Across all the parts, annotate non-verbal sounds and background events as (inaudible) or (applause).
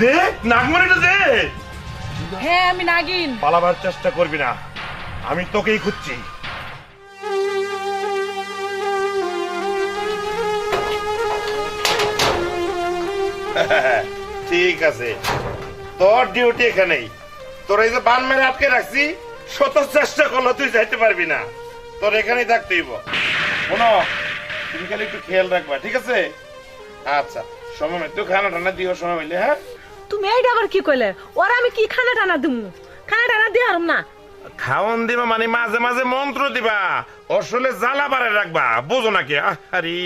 দে নাগমণিটা দে হ্যাঁ আমি নাগিন। পালাবার চেষ্টা করবি না। আমি তোকেই খুঁজছি। (laughs) ঠিক আছে। তোর ডিউটি এখানেই। তোর এই যে বান মেরে আটকে রাখছি শত চেষ্টা করলে তুই যাইতে পারবি না। তোর এখানেই থাকতে হইব। শোনো তুমি খালি একটু খেয়াল রাখবা ঠিক আছে? আচ্ছা সময় মতো খানা টানা দিও সময় হইলে হ্যাঁ? তুমি এইটা আবার কি কইলে? ওরা আমি কি খানা টানা দিমু? খানা টানা দিয়ে হারম না। খাওন দিবা মানে মাঝে মাঝে মন্ত্র দিবা। আসলে জ্বালা বাড়ে রাখবা। বুঝো নাকি আরে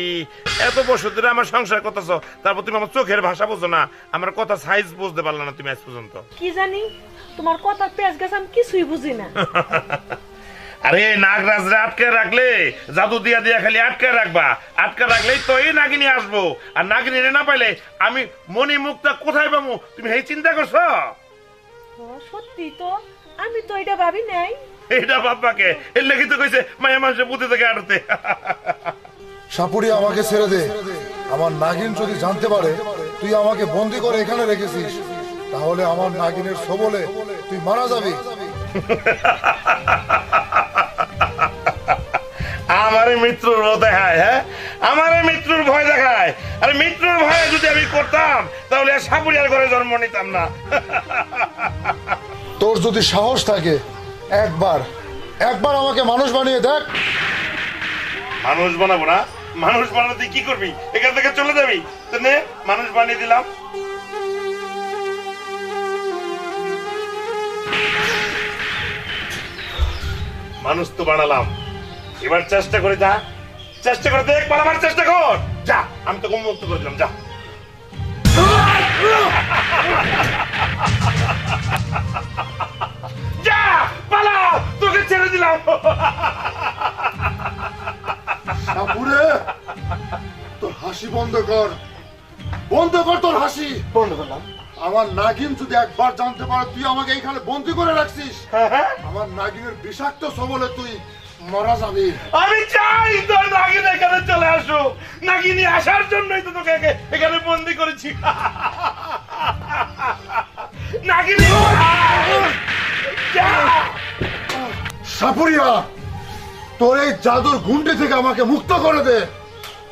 এত বছর ধরে আমার সংসার করতেছ। তারপর তুমি আমার চোখের ভাষা বুঝো না। আমার কথা সাইজ বুঝতে পারল না তুমি আজ পর্যন্ত। কি জানি? তোমার কথা পেঁচ গেছে আমি কিছুই বুঝি না। (laughs) আরে নাগরাজরে আটকে রাখলে। জাদু দিয়া দিয়া খালি আটকে রাখবা। আটকে রাখলেই তো এই নাগিনী আসব। আর নাগিনী না পাইলে আমি মনি মুক্তা কোথায় পাবো তুমি এই চিন্তা করছ? ও, সত্যি তো। আমি তো এটা ভাবি নাই। এটা বাপ্পাকে এর লেগে তো কইছে মায়া মানুষের বুদ্ধি থেকে আটতে। সাপুরি আমাকে ছেড়ে দে। আমার নাগিন যদি জানতে পারে তুই আমাকে বন্দি করে এখানে রেখেছিস তাহলে আমার নাগিনের সবলে তুই মারা যাবি। (laughs) আমারে মৃত্যুর ভয় দেখায় হ্যাঁ? আমারে মৃত্যুর ভয় দেখায়। আর মৃত্যুর ভয় যদি আমি করতাম তাহলে সাপুরিয়ার ঘরে জন্ম নিতাম না। (laughs) তোর যদি সাহস থাকে একবার একবার আমাকে মানুষ বানিয়ে দেখ। মানুষ বানাবো না? মানুষ বানাতে কি করবি? এখান থেকে চলে যাবি? তো নে মানুষ বানিয়ে দিলাম। মানুষ তো বানালাম। এবার চেষ্টা করে যা। চেষ্টা করে দেখ পালাবার চেষ্টা কর। যা আমি তোকে মুক্ত করে দিলাম যা। যা পালা তোকে ছেড়ে দিলাম। সাপুরে তোর হাসি বন্ধ কর। বন্ধ কর তোর হাসি। বন্ধ করলাম। আমার নাগিন যদি একবার জানতে পারে তুই আমাকে এইখানে বন্দি করে রাখছিস। হ্যাঁ। আমার নাগিনের বিষাক্ত সবলে তুই মারা যাবি। আমি চাই তোর নাগিন এখানে চলে আসো নাগিনী আসার জন্যই তো তোকে এখানে বন্দি করেছি। নাগিনী! যা! সাপুরিয়া তোর এই জাদুর গুন্ডি থেকে আমাকে মুক্ত করে দে।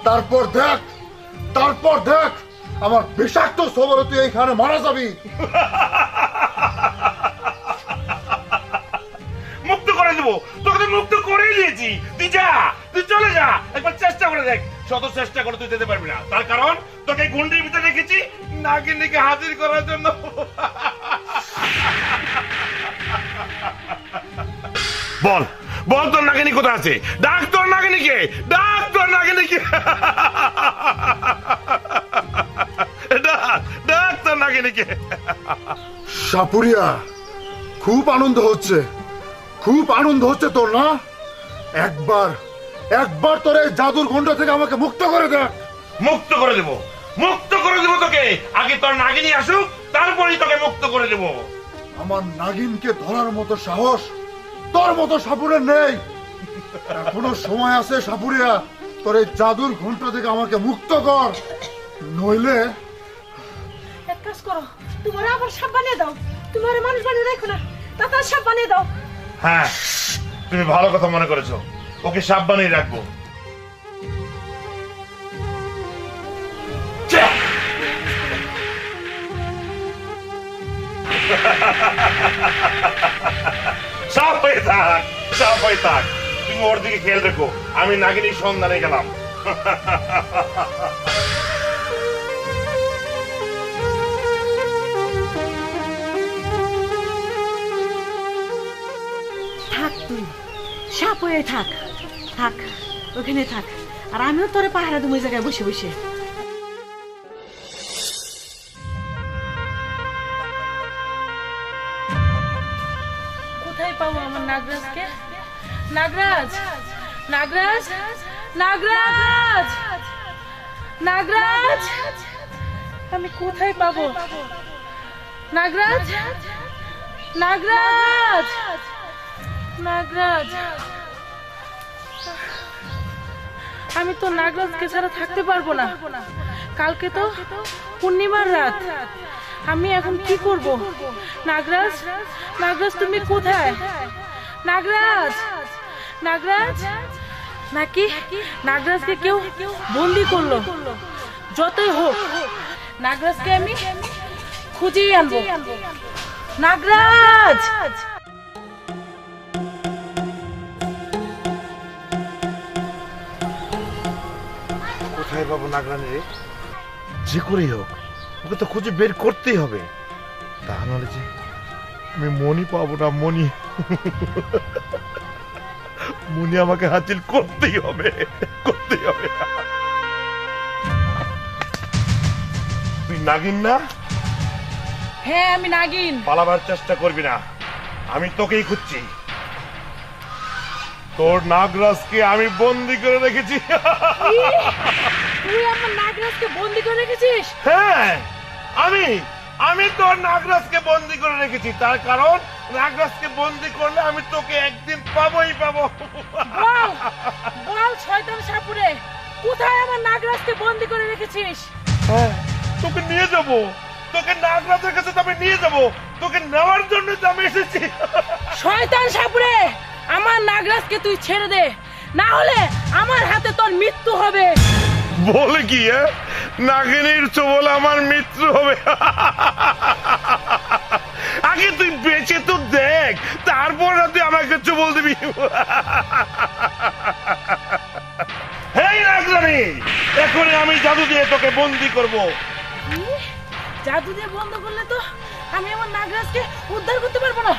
তারপর দেখ তারপর দেখ আমার বিষাক্ত সবলে তুই এইখানে মারা যাবি। দিয়েছি। তুই যা, তুই চলে যা। একবার চেষ্টা করে দেখ, শত চেষ্টা করে তুই যেতে পারবি না। তার কারণ, তোকে গুন্ডির ভিতরে রেখেছি, নাগিনীকে হাজির করার জন্য। বল বল তোর নাগিনী কোথায় আছে? ডাক তোর নাগিনীকে ডাক তোর নাগিনীকে। সাপুরিয়া, খুব আনন্দ হচ্ছে। খুব আনন্দ হচ্ছে তোর, না? একবার একবার তোর এই জাদুর গুন্ডা থেকে আমাকে মুক্ত করে দেখ মুক্ত করে দেব। মুক্ত করে দেব তোকে। আগে তোর নাগিনী আসুক তারপরেই তোকে মুক্ত করে দেব। আমার নাগিনকে ধরার মতো সাহস তোর মতো সাপুরের নেই। এখনও সময় আছে সাপুরিয়া তোর এই জাদুর ঘণ্টা থেকে আমাকে মুক্ত কর। নইলে এক কাজ করো তোমার আবার সাপ বানিয়ে দাও। তোমার মানুষ বানিয়ে রাখো না তাতার সাপ বানিয়ে দাও। হ্যাঁ। তুমি ভালো কথা মনে করেছ। ওকে সাবধানেই রাখব। থাক থাক। তুমি ওর দিকে রেখো। আমি নাগিনীর সন্ধানে গেলাম। হয়ে থাক। থাক, ওখানে থাক। আর আমিও তোরে পাহারা তুমি জায়গায় বসে বসে। কোথায় পাবো আমার নাগরাজকে? নাগরাজ! নাগরাজ! নাগরাজ! নাগরাজ! আমি কোথায় পাবো? নাগরাজ! নাগরাজ! নাগরাজ! আমি তো নাগরাজকে ছাড়া থাকতে পারব না। কালকে তো পূর্ণিমার রাত। আমি এখন কি করব? নাগরাজ নাগরাজ, তুমি কোথায়? নাগরাজ নাগরাজ, নাকি? নাগরাজকে কেউ বন্দি করল? যতই হোক, নাগরাজকে আমি খুঁজেই আনব। নাগরাজ! পাবো নাগরানি রে যে করেই হোক ওকে তো খুঁজে বের করতেই হবে। তা নাহলে যে আমি মনি পাবো না মনি মনি আমাকে হাসিল করতেই হবে করতেই হবে। তুই নাগিন না? হ্যাঁ আমি নাগিন। পালাবার চেষ্টা করবি না। আমি তোকেই খুঁজছি। তোর নাগরাজকে আমি বন্দি করে রেখেছি। তুই আমার নাগরাজকে বন্দি করে রেখেছিস? হ্যাঁ আমি আমি তোর নাগরাজকে বন্দি করে রেখেছি। তার কারণ নাগরাজকে বন্দি করলে আমি তোকে একদিন পাবোই পাবো। বল বল শয়তান সাপুরে কোথায় আমার নাগরাজকে বন্দি করে রেখেছিস? হ্যাঁ, তোকে নিয়ে যাব। তোকে নাগরাজের কাছে তো আমি নিয়ে যাব। তোকে নেওয়ার জন্য তো আমি এসেছি। শয়তান সাপুরে আমার নাগরাজকে তুই ছেড়ে দে। না হলে আমার হাতে তোর মৃত্যু হবে। বলে কি নাগিনীর চবল আমার মিত্র হবে। আগে তুই বেঁচে তো দেখ, তারপর তুই আমাকে চবল দিবি। হেই নাগরানী এখনই আমি জাদু দিয়ে তোকে বন্দি করব। জাদু দিয়ে বন্ধ করলে তো আমি আমার নাগরাজকে উদ্ধার করতে পারব না।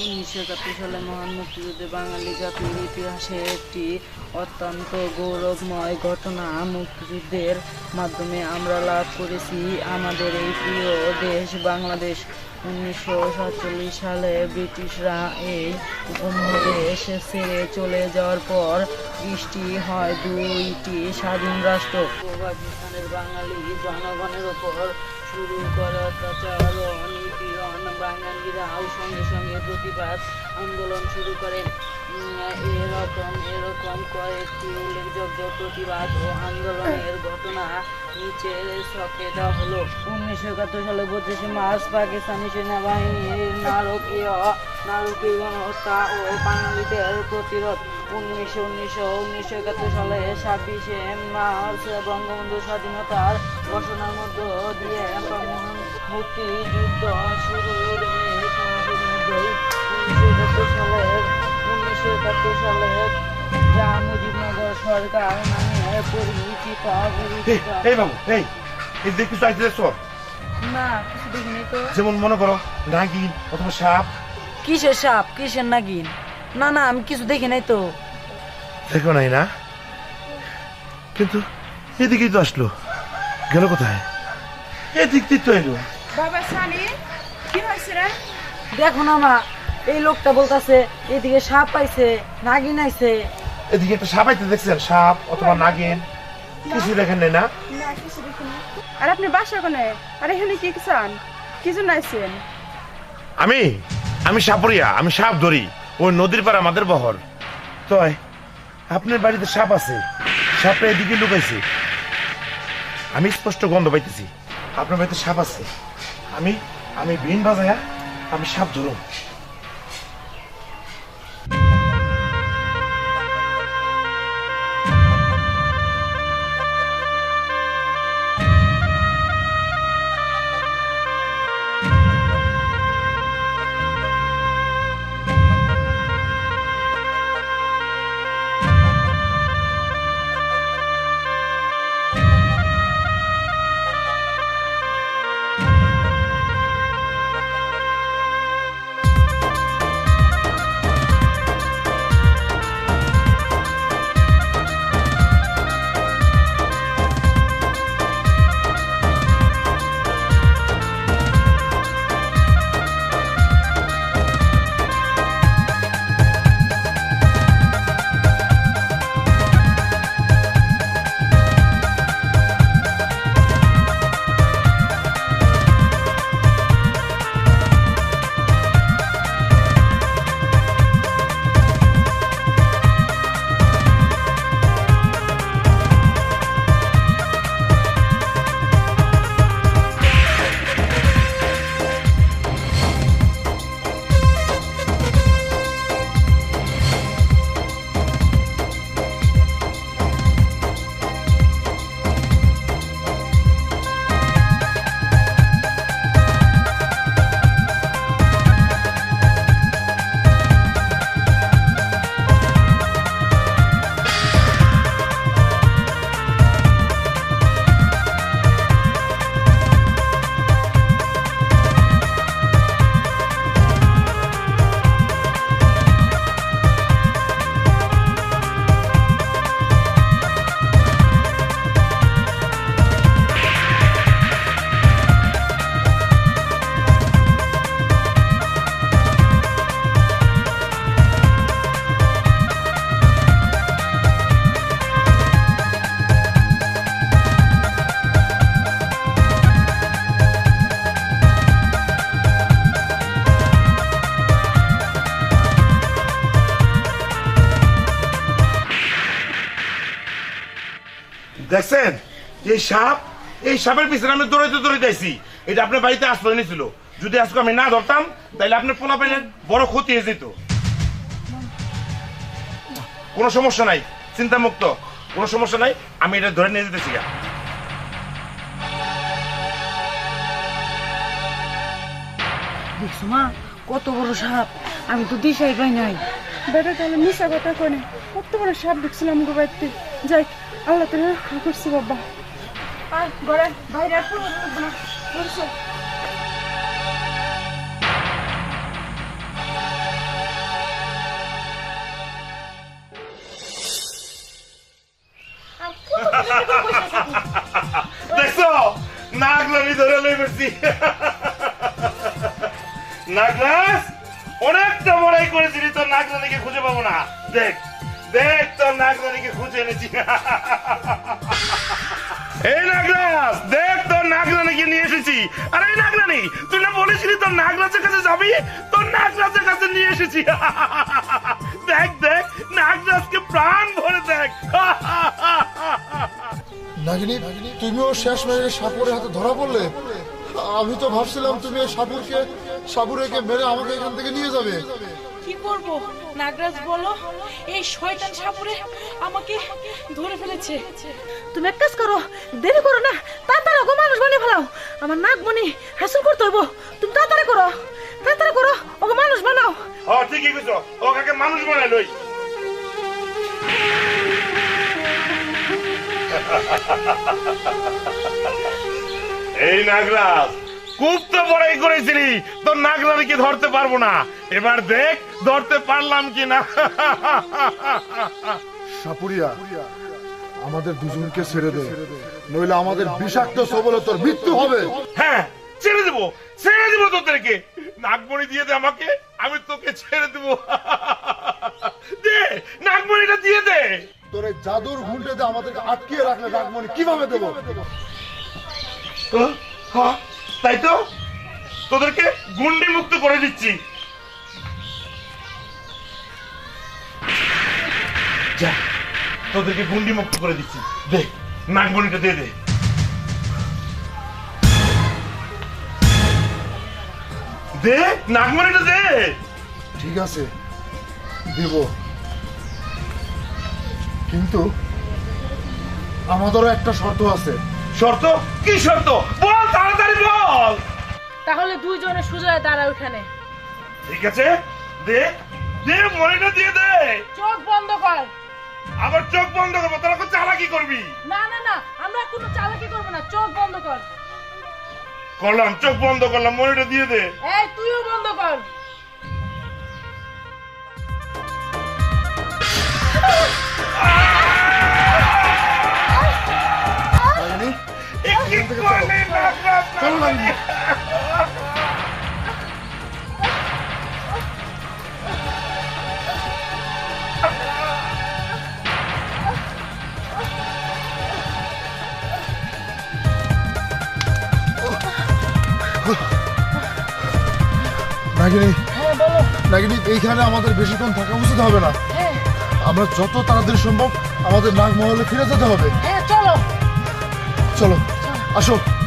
এই উনিশশো একাত্তর সালে মহান মুক্তিযুদ্ধে বাঙালি জাতির ইতিহাসে একটি অত্যন্ত গৌরবময় ঘটনা মুক্তিযুদ্ধের মাধ্যমে আমরা লাভ করেছি। আমাদের এই প্রিয় দেশ বাংলাদেশ। উনিশশো সাতচল্লিশ সালে ব্রিটিশরা এই উপমহাদেশ ছেড়ে চলে যাওয়ার পর সৃষ্টি হয় দুইটি স্বাধীন রাষ্ট্র। পাকিস্তানের বাঙালি জনগণের ওপর শুরু করা অত্যাচার ও নিপীড়ন বাঙালিরাও সঙ্গে সঙ্গে প্রতিবাদ, আন্দোলন শুরু করেন। এরকম এরকম কয়েকটি উল্লেখযোগ্য প্রতিবাদ ও আন্দোলনের ঘটনা নিচের ছকে দেওয়া হলো। উনিশশো একাত্তর সালে পঁচিশে মার্চ পাকিস্তানি সেনাবাহিনীর নারকীয় নারকীয় গণহত্যা ও বাঙালিদের প্রতিরোধ। উনিশশো উনিশশো উনিশশো একাত্তর সালে ছাব্বিশে মার্চ বঙ্গবন্ধু স্বাধীনতার ঘোষণার মধ্য দিয়ে মহান মুক্তিযুদ্ধ শুরুর এই উনিশশো যা মুজিবনগর সরকার নামে পরিচিত এই, বাবু এই এই দেখি চাইতে সর না কিছু দেখিনি তো। যেমন মনে করো নাগিন অথবা সাপ। কিসের সাপ? কিসের নাগিন? না না আমি কিছু দেখি নাই তো। দেখো নাই না? কিন্তু এদিকেই তো আসলো। গেল কোথায়? এদিক দিয়ে তো এলো। বাবা সানি কি হয়েছে রে? দেখো না মা এই লোকটা বলতাছে এদিকে সাপ পাইছে নাগিন আইছে। এদিকে একটা সাপ আইতে দেখছেন সাপ অথবা নাগিন? কিছু দেখেন না? আর আপনি বাসা কোনে? আর এখানে কি চান কিছু নাইছেন আমি? আমি সাপরিয়া আমি সাপ ধরি। ওই নদীর পার আমাদের বহর। তয় আপনার বাড়িতে সাপ আছে। সাপটা এদিকে লুকাইছে। আমি স্পষ্ট গন্ধ পাইতেছি। আপনার বাড়িতে সাপ আছে। আমি আমি বিন বাজায়া আমি সাপ ধরুম। এই সাপ এই সাপের পিছনে আমি দৌড়াইতে দৌড়াইতে আইছি। এটা আপনার বাড়িতে আশ্রয় নিয়েছিল। যদি আজকে আমি না ধরতাম তাহলে আপনার পোলাপেনের বড় ক্ষতি হয়ে যেত। কোনো সমস্যা নাই চিন্তা মুক্ত কোনো সমস্যা নাই আমি এটা ধরে নিয়ে যেতেছি দেখছ মা কত বড় সাপ। আমি তো দিশাই পাই নাই। বেটা তাহলে মিশা কথা কোনে কত বড় সাপ দেখছিলাম গো বাড়িতে। যাই আল্লাহ তোর রক্ষা করছি বাবা। ঘরে বাইরে দেখছ? নাগলানি ধরে লই বেশি নাগলাস অনেকটা বড়াই করেছিলি তোর নাগলানিকে খুঁজে পাবো না। দেখ দেখ তোর নাগলানিকে খুঁজে এনেছি। আরে নাগরানি, তুই না বলেছিলি তোর নাগরাজের কাছে যাবি? তোর নাগরাজের কাছে নিয়ে এসেছি। দেখ দেখ, নাগরাজকে প্রাণ ভরে দেখ। নাগিনী, তুমিও শেষ মেয়ে সাপুরের হাতে ধরা পড়লে? আমি তো ভাবছিলাম তুমি সাপুরকে, সাপুরেকে মেরে আমাকে এখান থেকে নিয়ে যাবে। করব? নাগরাজ বলো এই শয়তান সাপুরে আমাকে ধরে ফেলেছে। তুমি এক কাজ করো দেরি করো না তাড়াতাড়ি ওকে মানুষ বানিয়ে ফেলাও। আমার নাক মনি হাসিল করতে হইব। তুমি তাড়াতাড়ি করো তাড়াতাড়ি করো ওকে মানুষ বানাও। ও ঠিকই কইছো ও কাকে মানুষ বানাই লই। এই নাগরাজ খুব তো বড়াই করেছিলি। তোর নাগরানিকে ধরতে পারব না। এবার দেখ ধরতে পারলাম কি না সাপুরিয়া আমাদের দুজনকে ছেড়ে দে। নইলে আমাদের বিষাক্ত সবলে তোর মৃত্যু হবে। হ্যাঁ ছেড়ে দেবো। ছেড়ে দেবো তোদেরকে। নাগমণি দিয়ে দে আমাকে আমি তোকে ছেড়ে দেবো। দে নাগমণিটা দিয়ে দে। তোর জাদুর ঘুন্টেতে আমাদেরকে আটকিয়ে রাখলে ডাকমণি কীভাবে দেবো? ও, হ্যাঁ, তাই তো? তোদেরকে গুন্ডি মুক্ত করে দিচ্ছি। যা তোদেরকে গুন্ডি মুক্ত করে দিচ্ছি। দে নাগমণিটা দিয়ে দে। দে নাগমণিটা দে। ঠিক আছে দেব। কিন্তু আমাদেরও একটা শর্ত আছে। শর্ত? কি শর্ত? বল বল। তাহলে দুইজনে সুজয় দাঁড়া ওখানে ঠিক আছে দে দে মনিটা দিয়ে দে। চোখ বন্ধ কর। আবার চোখ বন্ধ করব তোরা তো চালাকি করবি? না না না আমরা কোনো চালাকি করব না চোখ বন্ধ কর। করলাম চোখ বন্ধ করলাম মনিটা দিয়ে দে। এই তুইও বন্ধ কর। নাগিনী, চলো। নাগিনী। নাগিনী নাগিনী এইখানে আমাদের বেশিক্ষণ থাকা উচিত হবে না। আমরা যত তাড়াতাড়ি সম্ভব আমাদের নাগমহলে ফিরে যেতে হবে। হ্যাঁ চলো। চলো আসো